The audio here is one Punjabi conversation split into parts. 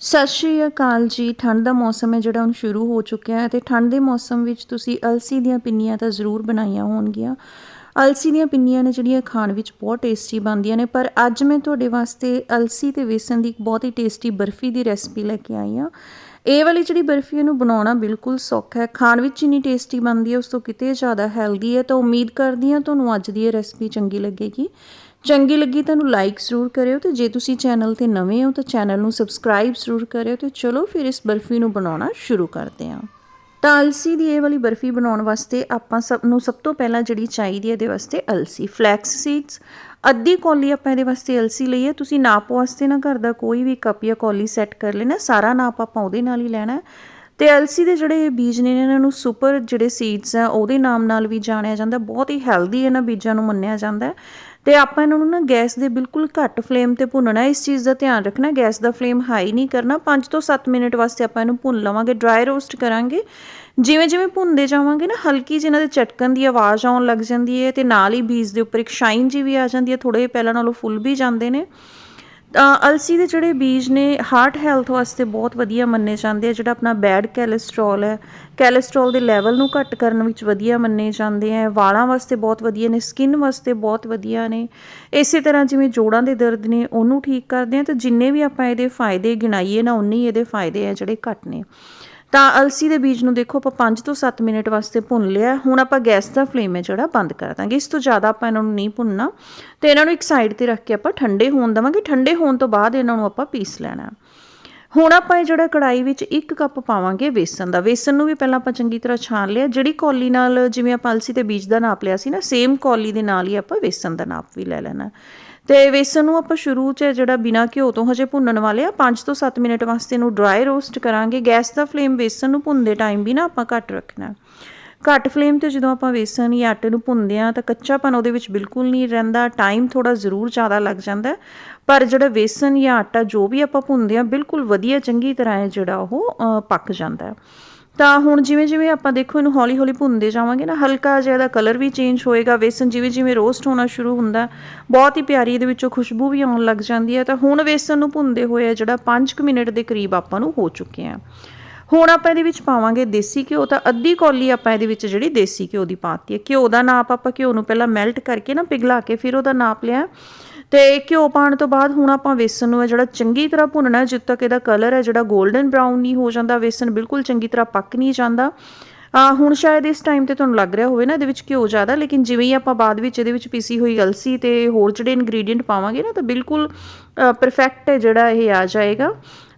ਸਤਿ ਸ਼੍ਰੀ ਅਕਾਲ ਜੀ। ਠੰਡ ਦਾ ਮੌਸਮ ਹੈ ਜਿਹੜਾ ਹੁਣ ਸ਼ੁਰੂ ਹੋ ਚੁੱਕਿਆ ਹੈ ਤੇ ਠੰਡ ਦੇ ਮੌਸਮ ਵਿੱਚ ਤੁਸੀਂ ਅਲਸੀ ਦੀਆਂ ਪਿੰਨੀਆਂ ਤਾਂ ਜ਼ਰੂਰ ਬਣਾਈਆਂ ਹੋਣਗੀਆਂ। ਅਲਸੀ ਦੀਆਂ ਪਿੰਨੀਆਂ ਨੇ ਜਿਹੜੀਆਂ ਖਾਣ ਵਿੱਚ ਬਹੁਤ ਟੇਸਟੀ ਬਣਦੀਆਂ ਨੇ, ਪਰ ਅੱਜ ਮੈਂ ਤੁਹਾਡੇ ਵਾਸਤੇ ਅਲਸੀ ਤੇ ਵੇਸਣ ਦੀ ਇੱਕ ਬਹੁਤ ਹੀ ਟੇਸਟੀ ਬਰਫੀ ਦੀ ਰੈਸਪੀ ਲੈ ਕੇ ਆਈ ਹਾਂ। ਇਹ ਵਾਲੀ ਜਿਹੜੀ ਬਰਫੀ ਇਹਨੂੰ ਬਣਾਉਣਾ ਬਿਲਕੁਲ ਸੌਖਾ ਹੈ। ਖਾਣ ਵਿੱਚ ਇੰਨੀ ਟੇਸਟੀ ਬਣਦੀ ਹੈ, ਉਸ ਤੋਂ ਕਿਤੇ ਜ਼ਿਆਦਾ ਹੈਲਦੀ ਹੈ ਤਾਂ ਉਮੀਦ ਕਰਦੀ ਹਾਂ ਤੁਹਾਨੂੰ ਅੱਜ ਦੀ ਇਹ ਰੈਸਪੀ ਚੰਗੀ ਲੱਗੇਗੀ। ਚੰਗੀ ਲੱਗੀ ਤਾਂ ਨੂੰ ਲਾਈਕ ਜ਼ਰੂਰ ਕਰਿਓ ਤੇ ਜੇ ਤੁਸੀਂ ਚੈਨਲ ਤੇ ਨਵੇਂ ਹੋ ਤਾਂ ਚੈਨਲ ਨੂੰ ਸਬਸਕ੍ਰਾਈਬ ਜ਼ਰੂਰ ਕਰਿਓ ਤੇ ਚਲੋ ਫਿਰ ਇਸ ਬਰਫੀ ਨੂੰ ਬਣਾਉਣਾ ਸ਼ੁਰੂ ਕਰਦੇ ਹਾਂ। ਤਾਂ ਅਲਸੀ ਦੀ ਇਹ ਵਾਲੀ ਬਰਫੀ ਬਣਾਉਣ ਵਾਸਤੇ ਆਪਾਂ ਸਭ ਨੂੰ ਸਭ ਤੋਂ ਪਹਿਲਾਂ ਜਿਹੜੀ ਚਾਹੀਦੀ ਹੈ ਇਹਦੇ ਵਾਸਤੇ ਅਲਸੀ ਫਲੈਕਸ ਸੀਡਸ ਅੱਧੀ ਕੌਲੀ ਆਪਾਂ ਇਹਦੇ ਵਾਸਤੇ ਅਲਸੀ ਲਈ ਹੈ। ਤੁਸੀਂ ਨਾਪ ਵਾਸਤੇ ਨਾ ਘਰ ਦਾ ਕੋਈ ਵੀ ਕੱਪ ਜਾਂ ਕੌਲੀ ਸੈੱਟ ਕਰ ਲੈਣਾ, ਸਾਰਾ ਨਾਪ ਆਪਾਂ ਉਹਦੇ ਨਾਲ ਹੀ ਲੈਣਾ ਤੇ ਐਲਸੀ ਦੇ ਜਿਹੜੇ ਬੀਜ ਨੇ, ਇਹਨਾਂ ਨੂੰ ਸੁਪਰ ਜਿਹੜੇ ਸੀਡਸ ਆ, ਉਹਦੇ ਨਾਮ ਨਾਲ ਵੀ ਜਾਣਿਆ ਜਾਂਦਾ, ਬਹੁਤ ਹੀ ਹੈਲਦੀ ਇਹਨਾਂ ਬੀਜਾਂ ਨੂੰ ਮੰਨਿਆ ਜਾਂਦਾ ਤੇ ਆਪਾਂ ਇਹਨਾਂ ਨੂੰ ਨਾ ਗੈਸ ਦੇ ਬਿਲਕੁਲ ਘੱਟ ਫਲੇਮ ਤੇ ਭੁੰਨਣਾ, ਇਸ ਚੀਜ਼ ਦਾ ਧਿਆਨ ਰੱਖਣਾ, ਗੈਸ ਦਾ ਫਲੇਮ ਹਾਈ ਨਹੀਂ ਕਰਨਾ 5 ਤੋਂ 7 ਮਿੰਟ ਵਾਸਤੇ ਆਪਾਂ ਇਹਨੂੰ ਭੁੰਨ ਲਵਾਂਗੇ ਡਰਾਈ ਰੋਸਟ ਕਰਾਂਗੇ। ਜਿਵੇਂ ਜਿਵੇਂ ਭੁੰਨਦੇ ਜਾਵਾਂਗੇ ਨਾ, ਹਲਕੀ ਜਿਹੀ ਇਹਨਾਂ ਦੇ ਚਟਕਣ ਦੀ ਆਵਾਜ਼ ਆਉਣ ਲੱਗ ਜਾਂਦੀ ਹੈ ਤੇ ਨਾਲ ਹੀ ਬੀਜ ਦੇ ਉੱਪਰ ਇੱਕ ਸ਼ਾਈਨ ਜੀ ਵੀ ਆ ਜਾਂਦੀ ਹੈ ਥੋੜੇ ਪਹਿਲਾਂ ਨਾਲੋਂ ਫੁੱਲ ਵੀ ਜਾਂਦੇ ਨੇ। ਅਲਸੀ ਦੇ ਜਿਹੜੇ ਬੀਜ ਨੇ ਹਾਰਟ ਹੈਲਥ ਵਾਸਤੇ ਬਹੁਤ ਵਧੀਆ ਮੰਨੇ ਜਾਂਦੇ ਆ, ਜਿਹੜਾ ਆਪਣਾ ਬੈਡ ਕੋਲੇਸਟ੍ਰੋਲ ਹੈ। ਕੋਲੇਸਟ੍ਰੋਲ ਦੇ ਲੈਵਲ ਨੂੰ ਘੱਟ ਕਰਨ ਵਿੱਚ ਵਧੀਆ ਮੰਨੇ ਜਾਂਦੇ ਆ। ਵਾਲਾਂ ਵਾਸਤੇ ਬਹੁਤ ਵਧੀਆ ਨੇ ਸਕਿਨ ਵਾਸਤੇ ਬਹੁਤ ਵਧੀਆ ਨੇ। ਇਸੇ ਤਰ੍ਹਾਂ ਜਿਵੇਂ ਜੋੜਾਂ ਦੇ ਦਰਦ ਨੇ, ਉਹਨੂੰ ਠੀਕ ਕਰਦੇ ਆ। ਤਾਂ ਜਿੰਨੇ ਵੀ ਆਪਾਂ ਇਹਦੇ ਫਾਇਦੇ ਗਿਣਾਈਏ ਨਾ ਉਨੇ ਹੀ ਇਹਦੇ ਫਾਇਦੇ ਆ ਜਿਹੜੇ ਘੱਟ ਨੇ। ਤਾਂ ਅਲਸੀ ਦੇ ਬੀਜ ਨੂੰ ਦੇਖੋ ਆਪਾਂ 5 ਤੋਂ 7 ਮਿੰਟ ਵਾਸਤੇ ਭੁੰਨ ਲਿਆ। ਹੁਣ ਆਪਾਂ ਗੈਸ ਦਾ ਫਲੇਮ ਹੈ ਜਿਹੜਾ, ਬੰਦ ਕਰ ਦਾਂਗੇ। ਇਸ ਤੋਂ ਜ਼ਿਆਦਾ ਆਪਾਂ ਇਹਨਾਂ ਨੂੰ ਨਹੀਂ ਭੁੰਨਣਾ। ਤੇ ਇਹਨਾਂ ਨੂੰ ਇੱਕ ਸਾਈਡ ਤੇ ਰੱਖ ਕੇ ਆਪਾਂ ਠੰਡੇ ਹੋਣ ਦਵਾਂਗੇ। ਠੰਡੇ ਹੋਣ ਤੋਂ ਬਾਅਦ ਇਹਨਾਂ ਨੂੰ ਆਪਾਂ ਪੀਸ ਲੈਣਾ। ਹੁਣ ਆਪਾਂ ਇਹ ਜਿਹੜਾ ਕੜਾਈ ਵਿੱਚ 1 ਕੱਪ ਪਾਵਾਂਗੇ ਵੇਸਣ ਦਾ। ਵੇਸਣ ਨੂੰ ਵੀ ਪਹਿਲਾਂ ਆਪਾਂ ਚੰਗੀ ਤਰ੍ਹਾਂ ਛਾਣ ਲਿਆ। ਜਿਹੜੀ ਕੌਲੀ ਨਾਲ ਜਿਵੇਂ ਆਪਾਂ ਅਲਸੀ ਤੇ ਬੀਜ ਦਾ ਨਾਪ ਲਿਆ ਸੀ ਨਾ ਸੇਮ ਕੌਲੀ ਦੇ ਨਾਲ ਹੀ ਆਪਾਂ ਵੇਸਣ ਦਾ ਨਾਪ ਵੀ ਲੈ ਲੈਣਾ। ਤੇ ਵੇਸਣ ਨੂੰ ਆਪਾਂ ਸ਼ੁਰੂ 'ਚ ਜਿਹੜਾ ਬਿਨਾ ਘਿਓ ਤੋਂ ਹਜੇ ਭੁੰਨਣ ਵਾਲੇ ਆ 5 ਤੋਂ 7 ਮਿੰਟ ਵਾਸਤੇ ਇਹਨੂੰ ਡਰਾਈ ਰੋਸਟ ਕਰਾਂਗੇ। ਗੈਸ ਦਾ ਫਲੇਮ ਵੇਸਣ ਨੂੰ ਭੁੰਨਦੇ ਟਾਈਮ ਵੀ ਨਾ ਆਪਾਂ ਘੱਟ ਰੱਖਣਾ ਘੱਟ ਫਲੇਮ ਤੇ ਜਦੋਂ ਆਪਾਂ ਵੇਸਣ ਜਾਂ ਆਟੇ ਨੂੰ ਭੁੰਨਦੇ ਆ ਤਾਂ ਕੱਚਾਪਨ ਉਹਦੇ ਵਿੱਚ ਬਿਲਕੁਲ ਨਹੀਂ ਰਹਿੰਦਾ ਟਾਈਮ ਥੋੜਾ ਜ਼ਰੂਰ ਜ਼ਿਆਦਾ ਲੱਗ ਜਾਂਦਾ ਪਰ ਜਿਹੜਾ ਵੇਸਣ ਜਾਂ ਆਟਾ ਜੋ ਵੀ ਆਪਾਂ ਭੁੰਨਦੇ ਆ ਬਿਲਕੁਲ ਵਧੀਆ ਚੰਗੀ ਤਰ੍ਹਾਂ ਜਿਹੜਾ ਉਹ ਪੱਕ ਜਾਂਦਾ ਤਾਂ ਹੁਣ ਜਿਵੇਂ ਜਿਵੇਂ ਆਪਾਂ ਦੇਖੋ ਇਹਨੂੰ ਹੌਲੀ ਹੌਲੀ ਭੁੰਨਦੇ ਜਾਵਾਂਗੇ ਨਾ, ਹਲਕਾ ਜਿਹਾ ਦਾ ਕਲਰ ਵੀ ਚੇਂਜ ਹੋਏਗਾ, ਵੇਸਣ ਜਿਵੇਂ ਜਿਵੇਂ ਰੋਸਟ ਹੋਣਾ ਸ਼ੁਰੂ ਹੁੰਦਾ, ਬਹੁਤ ਹੀ ਪਿਆਰੀ ਇਹਦੇ ਵਿੱਚੋਂ ਖੁਸ਼ਬੂ ਵੀ ਆਉਣ ਲੱਗ ਜਾਂਦੀ ਹੈ। ਤਾਂ ਹੁਣ ਵੇਸਣ ਨੂੰ ਭੁੰਨਦੇ ਹੋਏ ਜਿਹੜਾ 5 ਮਿੰਟ ਦੇ ਕਰੀਬ ਆਪਾਂ ਨੂੰ ਹੋ ਚੁੱਕੇ ਆ। ਹੁਣ ਆਪਾਂ ਇਹਦੇ ਵਿੱਚ ਪਾਵਾਂਗੇ ਦੇਸੀ ਘਿਓ, ਤਾਂ ਅੱਧੀ ਕੌਲੀ ਆਪਾਂ ਇਹਦੇ ਵਿੱਚ ਜਿਹੜੀ ਦੇਸੀ ਘਿਓ ਦੀ ਪਾਤੀ ਹੈ। ਘਿਓ ਦਾ ਨਾਪ ਆਪਾਂ ਘਿਓ ਨੂੰ ਪਹਿਲਾਂ ਮੈਲਟ ਕਰਕੇ ਨਾ ਪਿਘਲਾ ਕੇ ਫਿਰ ਉਹਦਾ ਨਾਪ ਲਿਆ। ਤੇ ਘਿਓ ਪਾਣ ਤੋਂ ਬਾਅਦ ਹੁਣ ਆਪਾਂ ਵੇਸਣ ਨੂੰ ਜਿਹੜਾ ਚੰਗੀ ਤਰ੍ਹਾਂ ਭੁੰਨਣਾ, ਜਦ ਤੱਕ ਇਹਦਾ ਕਲਰ ਹੈ ਜਿਹੜਾ 골ਡਨ ਬ੍ਰਾਊਨ ਨਹੀਂ ਹੋ ਜਾਂਦਾ, ਵੇਸਣ ਬਿਲਕੁਲ ਚੰਗੀ ਤਰ੍ਹਾਂ ਪੱਕ ਨਹੀਂ ਜਾਂਦਾ। ਹੁਣ ਸ਼ਾਇਦ ਇਸ ਟਾਈਮ ਤੇ ਤੁਹਾਨੂੰ ਲੱਗ ਰਿਹਾ ਹੋਵੇ ਨਾ, ਇਹਦੇ ਵਿੱਚ ਘਿਓ ਜ਼ਿਆਦਾ, ਲੇਕਿਨ ਜਿਵੇਂ ਹੀ ਆਪਾਂ ਬਾਅਦ ਵਿੱਚ ਇਹਦੇ ਵਿੱਚ ਪੀਸੀ ਹੋਈ ਅਲਸੀ ਤੇ ਹੋਰ ਜਿਹੜੇ ਇਨਗਰੀਡੀਅੰਟ ਪਾਵਾਂਗੇ ਨਾ, ਤਾਂ ਬਿਲਕੁਲ ਪਰਫੈਕਟ ਹੈ ਜਿਹੜਾ ਇਹ ਆ ਜਾਏਗਾ।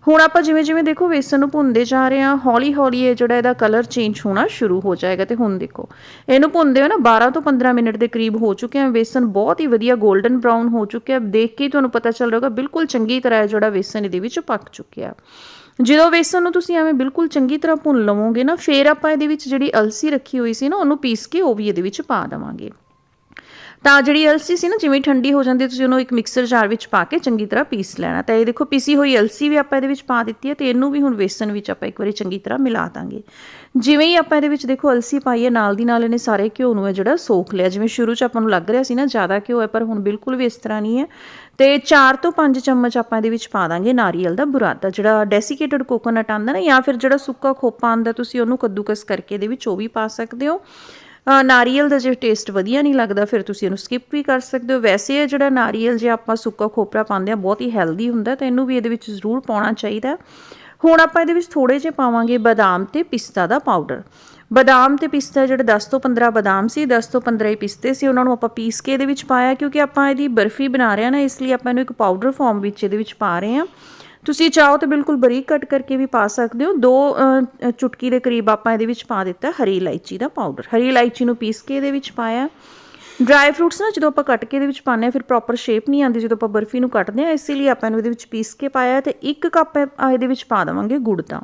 ਹੁਣ ਆਪਾਂ ਜਿਵੇਂ ਜਿਵੇਂ ਦੇਖੋ ਵੇਸਣ ਨੂੰ ਭੁੰਨਦੇ ਜਾ ਰਹੇ ਹਾਂ, ਹੌਲੀ ਹੌਲੀ ਇਹ ਜਿਹੜਾ ਇਹਦਾ ਕਲਰ ਚੇਂਜ ਹੋਣਾ ਸ਼ੁਰੂ ਹੋ ਜਾਏਗਾ ਤੇ ਹੁਣ ਦੇਖੋ, ਇਹਨੂੰ ਭੁੰਨਦੇ ਹੋ ਨਾ 12 ਤੋਂ 15 ਮਿੰਟ ਦੇ ਕਰੀਬ ਹੋ ਚੁੱਕੇ ਆ, ਵੇਸਣ ਬਹੁਤ ਹੀ ਵਧੀਆ 골ਡਨ ਬ੍ਰਾਊਨ ਹੋ ਚੁੱਕਿਆ, ਦੇਖ ਕੇ ਤੁਹਾਨੂੰ ਪਤਾ ਚੱਲ ਰਿਹਾ ਬਿਲਕੁਲ ਚੰਗੀ ਤਰ੍ਹਾਂ ਜਿਹੜਾ ਵੇਸਣ ਇਹਦੇ ਵਿੱਚ ਪੱਕ ਚੁੱਕਿਆ। ਜਦੋਂ ਵੇਸਣ ਨੂੰ ਤੁਸੀਂ ਐਵੇਂ ਬਿਲਕੁਲ ਚੰਗੀ ਤਰ੍ਹਾਂ ਭੁੰਨ ਲਵੋਗੇ ਨਾ, ਫਿਰ ਆਪਾਂ ਇਹਦੇ ਵਿੱਚ ਜਿਹੜੀ ਅਲਸੀ ਰੱਖੀ ਹੋਈ ਸੀ ਨਾ, ਉਹਨੂੰ ਪੀਸ ਕੇ ਉਹ ਵੀ ਇਹਦੇ ਵਿੱਚ ਪਾ ਦੇਵਾਂਗੇ। ਤਾਂ ਜਿਹੜੀ ਅਲਸੀ ਸੀ ਨਾ, ਜਿਵੇਂ ਠੰਡੀ ਹੋ ਜਾਂਦੀ ਤੁਸੀਂ ਉਹਨੂੰ ਇੱਕ ਮਿਕਸਰ ਜਾਰ ਵਿੱਚ ਪਾ ਕੇ ਚੰਗੀ ਤਰ੍ਹਾਂ ਪੀਸ ਲੈਣਾ। ਤਾਂ ਇਹ ਦੇਖੋ, ਪੀਸੀ ਹੋਈ ਅਲਸੀ ਵੀ ਆਪਾਂ ਇਹਦੇ ਵਿੱਚ ਪਾ ਦਿੱਤੀ ਹੈ ਤੇ ਇਹਨੂੰ ਵੀ ਹੁਣ ਵੇਸਣ ਵਿੱਚ ਆਪਾਂ ਇੱਕ ਵਾਰੀ ਚੰਗੀ ਤਰ੍ਹਾਂ ਮਿਲਾ ਦਾਂਗੇ। ਜਿਵੇਂ ਹੀ ਆਪਾਂ ਇਹਦੇ ਵਿੱਚ ਦੇਖੋ ਅਲਸੀ ਪਾਈ ਹੈ, ਨਾਲ ਦੀ ਨਾਲ ਇਹਨੇ ਸਾਰੇ ਘਿਓ ਨੂੰ ਹੈ ਜਿਹੜਾ ਸੋਖ ਲਿਆ। ਜਿਵੇਂ ਸ਼ੁਰੂ 'ਚ ਆਪਾਂ ਨੂੰ ਲੱਗ ਰਿਹਾ ਸੀ ਨਾ, ਜ਼ਿਆਦਾ ਘਿਓ ਹੈ, ਪਰ ਹੁਣ ਬਿਲਕੁਲ ਵੀ ਇਸ ਤਰ੍ਹਾਂ ਨਹੀਂ ਹੈ। ਤੇ 4 ਤੋਂ 5 ਚਮਚ ਆਪਾਂ ਇਹਦੇ ਵਿੱਚ ਪਾ ਦਾਂਗੇ ਨਾਰੀਅਲ ਦਾ ਬੁਰਾਦਾ, ਜਿਹੜਾ ਡੈਸੀਕੇਟਡ ਕੋਕੋਨਟ ਆਂਦਾ ਨਾ, ਜਾਂ ਫਿਰ ਜਿਹੜਾ ਸੁੱਕਾ ਖੋਪਾ ਆਂਦਾ ਤੁਸੀਂ ਉਹਨੂੰ ਕੱਦੂਕਸ ਕਰਕੇ ਇਹਦੇ ਵਿੱਚ ਉਹ ਵੀ ਪਾ ਸਕਦੇ ਹੋ। ਨਾਰੀਅਲ ਦਾ ਜੇ ਟੇਸਟ ਵਧੀਆ ਨਹੀਂ ਲੱਗਦਾ, ਫਿਰ ਤੁਸੀਂ ਇਹਨੂੰ ਸਕਿਪ ਵੀ ਕਰ ਸਕਦੇ ਹੋ। ਵੈਸੇ ਇਹ ਜਿਹੜਾ ਨਾਰੀਅਲ ਜੇ ਆਪਾਂ ਸੁੱਕਾ ਖੋਪਰਾ ਪਾਉਂਦੇ ਆ ਬਹੁਤ ਹੀ ਹੈਲਦੀ ਹੁੰਦਾ, ਤਾਂ ਇਹਨੂੰ ਵੀ ਇਹਦੇ ਵਿੱਚ ਜ਼ਰੂਰ ਪਾਉਣਾ ਚਾਹੀਦਾ। ਹੁਣ ਆਪਾਂ ਇਹਦੇ ਵਿੱਚ ਥੋੜੇ ਜਿਹਾ ਪਾਵਾਂਗੇ ਬਦਾਮ ਤੇ ਪਿਸਤਾ ਦਾ ਪਾਊਡਰ ਬਦਾਮ ਤੇ ਪਿਸਤਾ ਜਿਹੜੇ 10 ਤੋਂ 15 ਬਦਾਮ ਸੀ 10 ਤੋਂ 15 ਹੀ ਪਿਸਤੇ ਸੀ, ਉਹਨਾਂ ਨੂੰ ਆਪਾਂ ਪੀਸ ਕੇ ਇਹਦੇ ਵਿੱਚ ਪਾਇਆ, ਕਿਉਂਕਿ ਆਪਾਂ ਇਹਦੀ ਬਰਫੀ ਬਣਾ ਰਹੇ ਹਾਂ ਨਾ, ਇਸ ਲਈ ਆਪਾਂ ਇਹਨੂੰ ਇੱਕ ਪਾਊਡਰ ਫਾਰਮ ਵਿੱਚ ਇਹਦੇ ਵਿੱਚ ਪਾ ਰਹੇ ਹਾਂ। ਤੁਸੀਂ ਚਾਹੋ ਤਾਂ ਬਿਲਕੁਲ ਬਰੀਕ ਕੱਟ ਕਰਕੇ ਵੀ ਪਾ ਸਕਦੇ ਹੋ। ਦੋ ਚੁਟਕੀ ਦੇ ਕਰੀਬ ਆਪਾਂ ਇਹਦੇ ਵਿੱਚ ਪਾ ਦਿੱਤਾ ਹਰੀ ਇਲਾਇਚੀ ਦਾ ਪਾਊਡਰ ਹਰੀ ਇਲਾਇਚੀ ਨੂੰ ਪੀਸ ਕੇ ਇਹਦੇ ਵਿੱਚ ਪਾਇਆ। ਡਰਾਈ ਫਰੂਟਸ ਨਾ ਜਦੋਂ ਆਪਾਂ ਕੱਟ ਕੇ ਇਹਦੇ ਵਿੱਚ ਪਾਉਂਦੇ ਆ ਫਿਰ ਪ੍ਰੋਪਰ ਸ਼ੇਪ ਨਹੀਂ ਆਉਂਦੀ ਜਦੋਂ ਆਪਾਂ ਬਰਫੀ ਨੂੰ ਕੱਟਦੇ ਆ ਇਸੇ ਲਈ ਆਪਾਂ ਇਹਨੂੰ ਇਹਦੇ ਵਿੱਚ ਪੀਸ ਕੇ ਪਾਇਆ ਤੇ ਇੱਕ ਕੱਪ ਇਹਦੇ ਵਿੱਚ ਪਾ ਦਵਾਂਗੇ ਗੁੜ ਦਾ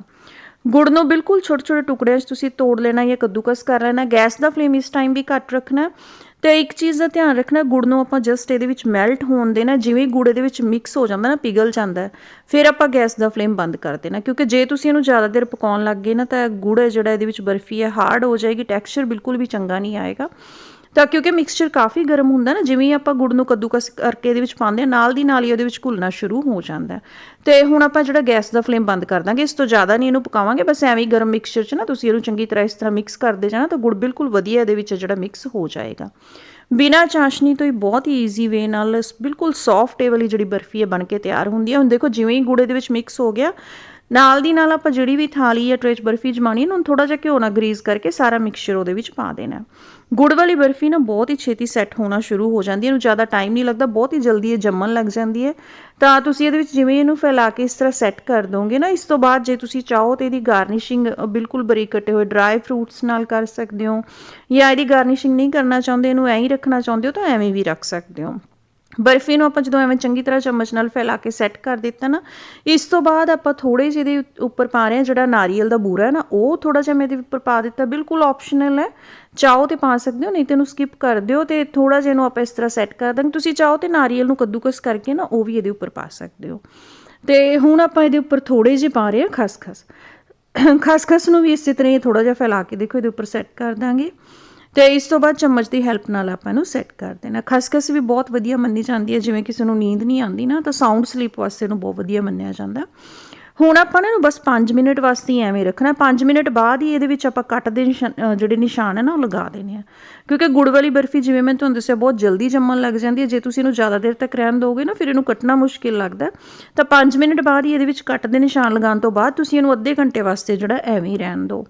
ਗੁੜ ਨੂੰ ਬਿਲਕੁਲ ਛੋਟੇ ਛੋਟੇ ਟੁਕੜਿਆਂ 'ਚ ਤੁਸੀਂ ਤੋੜ ਲੈਣਾ ਜਾਂ ਕੱਦੂਕਸ ਕਰ ਲੈਣਾ। ਗੈਸ ਦਾ ਫਲੇਮ ਇਸ ਟਾਈਮ ਵੀ ਘੱਟ ਰੱਖਣਾ। ਤੇ ਇੱਕ ਚੀਜ਼ ਦਾ ਧਿਆਨ ਰੱਖਣਾ, ਗੁੜ ਨੂੰ ਆਪਾਂ ਜਸਟ ਇਹਦੇ ਵਿੱਚ ਮੈਲਟ ਹੋਣ ਦੇਣਾ, ਜਿਵੇਂ ਗੁੜ ਇਹਦੇ ਵਿੱਚ ਮਿਕਸ ਹੋ ਜਾਂਦਾ ਨਾ, ਪਿਘਲ ਜਾਂਦਾ ਫਿਰ ਆਪਾਂ ਗੈਸ ਦਾ ਫਲੇਮ ਬੰਦ ਕਰ ਦੇਣਾ, ਕਿਉਂਕਿ ਜੇ ਤੁਸੀਂ ਇਹਨੂੰ ਜ਼ਿਆਦਾ ਦੇਰ ਪਕਾਉਣ ਲੱਗ ਗਏ ਨਾ, ਤਾਂ ਗੁੜ ਜਿਹੜਾ ਇਹਦੇ ਵਿੱਚ ਬਰਫੀ ਹੈ ਹਾਰਡ ਹੋ ਜਾਏਗੀ ਟੈਕਸਚਰ ਬਿਲਕੁਲ ਵੀ ਚੰਗਾ ਨਹੀਂ ਆਏਗਾ। ਤਾਂ ਕਿਉਂਕਿ ਮਿਕਸਚਰ ਕਾਫੀ ਗਰਮ ਹੁੰਦਾ ਨਾ, ਜਿਵੇਂ ਹੀ ਆਪਾਂ ਗੁੜ ਨੂੰ ਕੱਦੂਕਸ ਕਰਕੇ ਇਹਦੇ ਵਿੱਚ ਪਾਉਂਦੇ ਆ ਨਾਲ ਦੀ ਨਾਲ ਹੀ ਉਹਦੇ ਵਿੱਚ ਘੁਲਣਾ ਸ਼ੁਰੂ ਹੋ ਜਾਂਦਾ ਹੈ। ਤੇ ਹੁਣ ਆਪਾਂ ਜਿਹੜਾ ਗੈਸ ਦਾ ਫਲੇਮ ਬੰਦ ਕਰ ਦਾਂਗੇ, ਇਸ ਤੋਂ ਜ਼ਿਆਦਾ ਨਹੀਂ ਇਹਨੂੰ ਪਕਾਵਾਂਗੇ, ਬਸ ਐਵੇਂ ਹੀ ਗਰਮ ਮਿਕਸਚਰ 'ਚ ਨਾ ਤੁਸੀਂ ਇਹਨੂੰ ਚੰਗੀ ਤਰ੍ਹਾਂ ਇਸ ਤਰ੍ਹਾਂ ਮਿਕਸ ਕਰਦੇ ਜਾਣਾ ਤਾਂ ਗੁੜ ਬਿਲਕੁਲ ਵਧੀਆ ਇਹਦੇ ਵਿੱਚ ਜਿਹੜਾ ਮਿਕਸ ਹੋ ਜਾਏਗਾ ਬਿਨਾ ਚਾਸ਼ਨੀ ਤੋਂ ਹੀ ਬਹੁਤ ਹੀ ਈਜ਼ੀ ਵੇ ਨਾਲ ਬਿਲਕੁਲ ਸੌਫਟ ਏ ਵਾਲੀ ਜਿਹੜੀ ਬਰਫੀ ਹੈ ਬਣ ਕੇ ਤਿਆਰ ਹੁੰਦੀ ਹੈ ਹੁਣ ਦੇਖੋ ਜਿਵੇਂ ਹੀ ਗੁੜ ਇਹਦੇ ਵਿੱਚ ਮਿਕਸ ਹੋ ਗਿਆ ਨਾਲ ਦੀ ਨਾਲ ਆਪਾਂ ਜਿਹੜੀ ਵੀ ਥਾਲੀ ਜਾਂ ਟਰੇ 'ਚ ਬਰਫੀ ਜਮਾਣੀ ਹੈ, ਉਹਨੂੰ ਥੋੜਾ ਜਿਹਾ ਘਿਓ ਨਾਲ ਗਰੀਸ ਕਰਕੇ ਸਾਰਾ ਮਿਕਸਚਰ ਉਹਦੇ ਵਿੱਚ ਪਾ ਦੇਣਾ ਗੁੜ ਵਾਲੀ ਬਰਫੀ ਨਾ ਬਹੁਤ ਹੀ ਛੇਤੀ ਸੈੱਟ ਹੋਣਾ ਸ਼ੁਰੂ ਹੋ ਜਾਂਦੀ ਹੈ ਇਹਨੂੰ ਜ਼ਿਆਦਾ ਟਾਈਮ ਨਹੀਂ ਲੱਗਦਾ ਬਹੁਤ ਹੀ ਜਲਦੀ ਇਹ ਜੰਮਣ ਲੱਗ ਜਾਂਦੀ ਹੈ। ਤਾਂ ਤੁਸੀਂ ਇਹਦੇ ਵਿੱਚ ਜਿਵੇਂ ਇਹਨੂੰ ਫੈਲਾ ਕੇ ਇਸ ਤਰ੍ਹਾਂ ਸੈੱਟ ਕਰ ਦੋਗੇ ਨਾ ਇਸ ਤੋਂ ਬਾਅਦ ਜੇ ਤੁਸੀਂ ਚਾਹੋ ਤੇ ਇਹਦੀ ਗਾਰਨਿਸ਼ਿੰਗ ਬਿਲਕੁਲ ਬਰੀਕ ਕੱਟੇ ਹੋਏ ਡਰਾਈ ਫਰੂਟਸ ਨਾਲ ਕਰ ਸਕਦੇ ਹੋ ਜਾਂ ਇਹਦੀ ਗਾਰਨਿਸ਼ਿੰਗ ਨਹੀਂ ਕਰਨਾ ਚਾਹੁੰਦੇ ਇਹਨੂੰ ਐਂ ਹੀ ਰੱਖਣਾ ਚਾਹੁੰਦੇ ਹੋ ਤਾਂ ਐਵੇਂ ਵੀ ਰੱਖ ਸਕਦੇ ਹੋ। ਬਰਫੀ ਨੂੰ ਆਪਾਂ ਜਦੋਂ ਐਵੇਂ ਚੰਗੀ ਤਰ੍ਹਾਂ ਚਮਚ ਨਾਲ ਫੈਲਾ ਕੇ ਸੈੱਟ ਕਰ ਦਿੱਤਾ ਨਾ, ਇਸ ਤੋਂ ਬਾਅਦ ਆਪਾਂ ਥੋੜੇ ਜਿਹੇ ਦੇ ਉੱਪਰ ਪਾ ਰਹੇ ਹਾਂ ਜਿਹੜਾ ਨਾਰੀਅਲ ਦਾ ਬੂਰਾ ਹੈ ਨਾ, ਉਹ ਥੋੜਾ ਜਿਹਾ ਮੈਂ ਇਹਦੇ ਉੱਪਰ ਪਾ ਦਿੱਤਾ, ਬਿਲਕੁਲ ਆਪਸ਼ਨਲ ਹੈ। ਚਾਹੋ ਤੇ ਪਾ ਸਕਦੇ ਹੋ, ਨਹੀਂ ਤੇ ਇਹਨੂੰ ਸਕਿਪ ਕਰ ਦਿਓ ਤੇ ਥੋੜਾ ਜਿਹਾ ਇਹਨੂੰ ਆਪਾਂ ਇਸ ਤਰ੍ਹਾਂ ਸੈੱਟ ਕਰ ਦਾਂਗੇ। ਤੁਸੀਂ ਚਾਹੋ ਤੇ ਨਾਰੀਅਲ ਨੂੰ ਕੱਦੂਕਸ ਕਰਕੇ ਨਾ, ਉਹ ਵੀ ਇਹਦੇ ਉੱਪਰ ਪਾ ਸਕਦੇ ਹੋ। ਤੇ ਹੁਣ ਆਪਾਂ ਇਹਦੇ ਉੱਪਰ ਥੋੜੇ ਜਿਹੇ ਪਾ ਰਹੇ ਹਾਂ ਖਸਖਸ। ਖਸਖਸ ਨੂੰ ਵੀ ਇਸੇ ਤਰ੍ਹਾਂ ਹੀ ਥੋੜਾ ਜਿਹਾ ਫੈਲਾ ਕੇ ਦੇਖੋ, ਇਹਦੇ ਉੱਪਰ ਸੈੱਟ ਕਰ ਦਾਂਗੇ। ਤੇ ਇਸ ਤੋਂ ਬਾਅਦ ਚਮਚ ਦੀ ਹੈਲਪ ਨਾਲ ਆਪਾਂ ਇਹਨੂੰ ਸੈੱਟ ਕਰ ਦੇਣਾ। ਖਸਖਸ ਵੀ ਬਹੁਤ ਵਧੀਆ ਮੰਨੀ ਜਾਂਦੀ ਹੈ, ਜਿਵੇਂ ਕਿਸੇ ਨੂੰ ਨੀਂਦ ਨਹੀਂ ਆਉਂਦੀ ਨਾ, ਤਾਂ ਸਾਊਂਡ ਸਲੀਪ ਵਾਸਤੇ ਇਹਨੂੰ ਬਹੁਤ ਵਧੀਆ ਮੰਨਿਆ ਜਾਂਦਾ। ਹੁਣ ਆਪਾਂ ਨੇ ਇਹਨੂੰ ਬਸ 5 ਮਿੰਟ ਵਾਸਤੇ ਹੀ ਐਵੇਂ ਰੱਖਣਾ। 5 ਮਿੰਟ ਬਾਅਦ ਹੀ ਇਹਦੇ ਵਿੱਚ ਆਪਾਂ ਕੱਟ ਦੇ ਨਿਸ਼ਾਨ ਜਿਹੜੇ ਨਿਸ਼ਾਨ ਹੈ ਨਾ, ਉਹ ਲਗਾ ਦੇਣੇ ਆ। ਕਿਉਂਕਿ ਗੁੜ ਵਾਲੀ ਬਰਫੀ, ਜਿਵੇਂ ਮੈਂ ਤੁਹਾਨੂੰ ਦੱਸਿਆ, ਬਹੁਤ ਜਲਦੀ ਜੰਮਣ ਲੱਗ ਜਾਂਦੀ ਹੈ। ਜੇ ਤੁਸੀਂ ਇਹਨੂੰ ਜ਼ਿਆਦਾ ਦੇਰ ਤੱਕ ਰਹਿਣ ਦੋਗੇ ਨਾ, ਫਿਰ ਇਹਨੂੰ ਕੱਟਣਾ ਮੁਸ਼ਕਿਲ ਲੱਗਦਾ। ਤਾਂ 5 ਮਿੰਟ ਬਾਅਦ ਹੀ ਇਹਦੇ ਵਿੱਚ ਕੱਟ ਦੇ ਨਿਸ਼ਾਨ ਲਗਾਉਣ ਤੋਂ ਬਾਅਦ ਤੁਸੀਂ ਇਹਨੂੰ ਅੱਧੇ ਘੰਟੇ ਵਾਸਤੇ ਜਿਹੜਾ ਐਵੇਂ ਹੀ ਰਹਿਣ ਦਿਓ।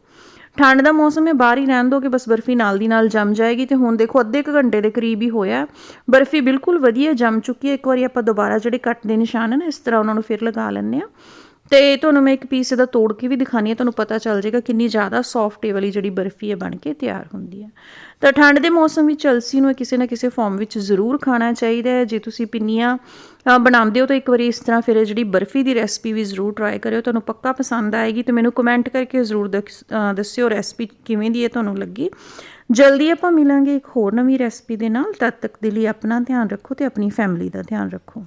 ਠੰਡ ਦਾ ਮੌਸਮ ਹੈ, ਬਾਹਰ ਹੀ ਰਹਿਣ ਦੋਗੇ ਬਸ ਬਰਫੀ ਨਾਲ ਦੀ ਨਾਲ ਜੰਮ ਜਾਏਗੀ ਤੇ ਹੁਣ ਦੇਖੋ ਅੱਧੇ ਕੁ ਘੰਟੇ ਦੇ ਕਰੀਬ ਹੀ ਹੋਇਆ ਬਰਫੀ ਬਿਲਕੁਲ ਵਧੀਆ ਜੰਮ ਚੁੱਕੀ ਹੈ। ਇੱਕ ਵਾਰੀ ਆਪਾਂ ਦੁਬਾਰਾ ਜਿਹੜੇ ਕੱਟ ਦੇ ਨਿਸ਼ਾਨ ਹੈ ਨਾ, ਇਸ ਤਰ੍ਹਾਂ ਉਹਨਾਂ ਨੂੰ ਫਿਰ ਲਗਾ ਲੈਂਦੇ ਆ ਤੇ ਤੁਹਾਨੂੰ ਮੈਂ ਇੱਕ ਪੀਸ ਇਹਦਾ ਤੋੜ ਕੇ ਵੀ ਦਿਖਾਣੀ ਹੈ, ਤੁਹਾਨੂੰ ਪਤਾ ਚੱਲ ਜਾਏਗਾ ਕਿੰਨੀ ਜ਼ਿਆਦਾ ਸੌਫਟ ਇਹ ਵਾਲੀ ਜਿਹੜੀ ਬਰਫੀ ਹੈ ਬਣ ਕੇ ਤਿਆਰ ਹੁੰਦੀ ਹੈ। ਤਾਂ ਠੰਡ ਦੇ ਮੌਸਮ ਵਿੱਚ ਅਲਸੀ ਨੂੰ ਕਿਸੇ ਨਾ ਕਿਸੇ ਫਾਰਮ ਵਿੱਚ ਜ਼ਰੂਰ ਖਾਣਾ ਚਾਹੀਦਾ ਹੈ। ਜੇ ਤੁਸੀਂ ਪਿੰਨੀਆਂ ਬਣਾਉਂਦੇ ਹੋ ਤਾਂ ਇੱਕ ਵਾਰੀ ਇਸ ਤਰ੍ਹਾਂ ਫਿਰ ਜਿਹੜੀ ਬਰਫੀ ਦੀ ਰੈਸਪੀ ਵੀ ਜ਼ਰੂਰ ਟਰਾਈ ਕਰਿਓ, ਤੁਹਾਨੂੰ ਪੱਕਾ ਪਸੰਦ ਆਏਗੀ ਤੇ ਮੈਨੂੰ ਕਮੈਂਟ ਕਰਕੇ ਜ਼ਰੂਰ ਦਸ- ਦੱਸਿਓ ਰੈਸਪੀ ਕਿਵੇਂ ਦੀ ਹੈ ਤੁਹਾਨੂੰ ਲੱਗੀ। ਜਲਦੀ ਆਪਾਂ ਮਿਲਾਂਗੇ ਇੱਕ ਹੋਰ ਨਵੀਂ ਰੈਸਪੀ ਦੇ ਨਾਲ, ਤਦ ਤੱਕ ਦੇ ਲਈ ਆਪਣਾ ਧਿਆਨ ਰੱਖੋ ਤੇ ਆਪਣੀ ਫੈਮਿਲੀ ਦਾ ਧਿਆਨ ਰੱਖੋ।